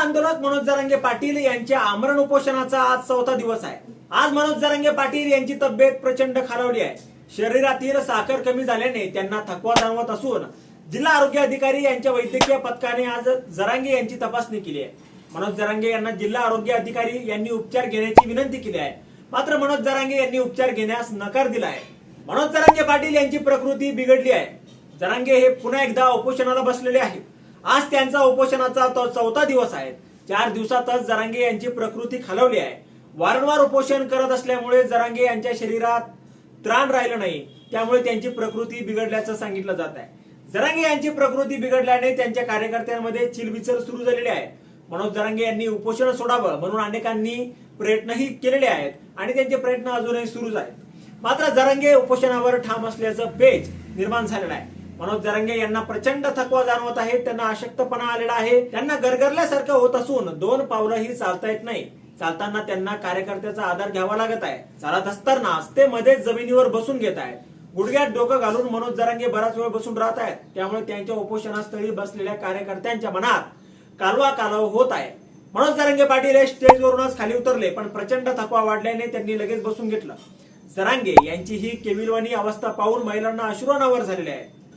आंदोलक मनोज जरांगे पाटील यांच्या आमरण उपोषणाचा आज चौथा दिवस आहे. आज मनोज जरांगे पाटील यांची तब्येत प्रचंड खालावली आहे. शरीरातील साखर कमी झाल्याने त्यांना थकवा जाणवत असून जिल्हा आरोग्य अधिकारी यांच्या वैद्यकीय पथकाने आज जरांगे यांची तपासणी केली आहे. मनोज जरांगे यांना जिल्हा आरोग्य अधिकारी यांनी उपचार घेण्याची विनंती केली आहे. मात्र मनोज जरांगे यांनी उपचार घेण्यास नकार दिला आहे. मनोज जरांगे पाटील यांची प्रकृती बिघडली आहे. जरांगे हे पुन्हा एकदा उपोषणाला बसलेले आहेत. आज त्यांचा उपोषणाचा तो चौथा दिवस आहे. चार दिवसातच जरांगे यांची प्रकृती खालवली आहे. वारंवार उपोषण करत असल्यामुळे जरांगे यांच्या शरीरात त्राण राहिलं नाही. त्यामुळे त्यांची प्रकृती बिघडल्याचं सांगितलं जात आहे. जरांगे यांची प्रकृती बिघडल्याने त्यांच्या कार्यकर्त्यांमध्ये चिलबिचल सुरू झालेली आहे. मनोज जरांगे यांनी उपोषण सोडावं म्हणून अनेकांनी प्रयत्नही केलेले आहेत आणि त्यांचे प्रयत्न अजूनही सुरूच आहेत. मात्र जरांगे उपोषणावर ठाम असल्याचं पेज निर्माण झालेलं आहे. मनोज जरांगे यांना प्रचंड थकवा जाणवत आहे. त्यांना अशक्तपणा आलेला आहे. त्यांना गरगरल्यासारखं होत असून दोन पावलंही चालता येत नाही. चालताना त्यांना कार्यकर्त्याचा आधार घ्यावा लागत आहे. चालत असतानाच ते मध्येच जमिनीवर बसून घेत आहेत. गुडघ्यात डोकं घालून मनोज जरांगे बराच वेळ बसून राहत आहेत. त्यामुळे त्यांच्या उपोषणास्थळी बसलेल्या कार्यकर्त्यांच्या मनात कालवा कालव होत आहे. मनोज जरांगे पाटील हे स्टेजवरूनच खाली उतरले पण प्रचंड थकवा वाढल्याने त्यांनी लगेच बसून घेतलं. जरांगे यांची ही केविलवाणी अवस्था पाहून महिलांना अश्रुनावर झालेली आहे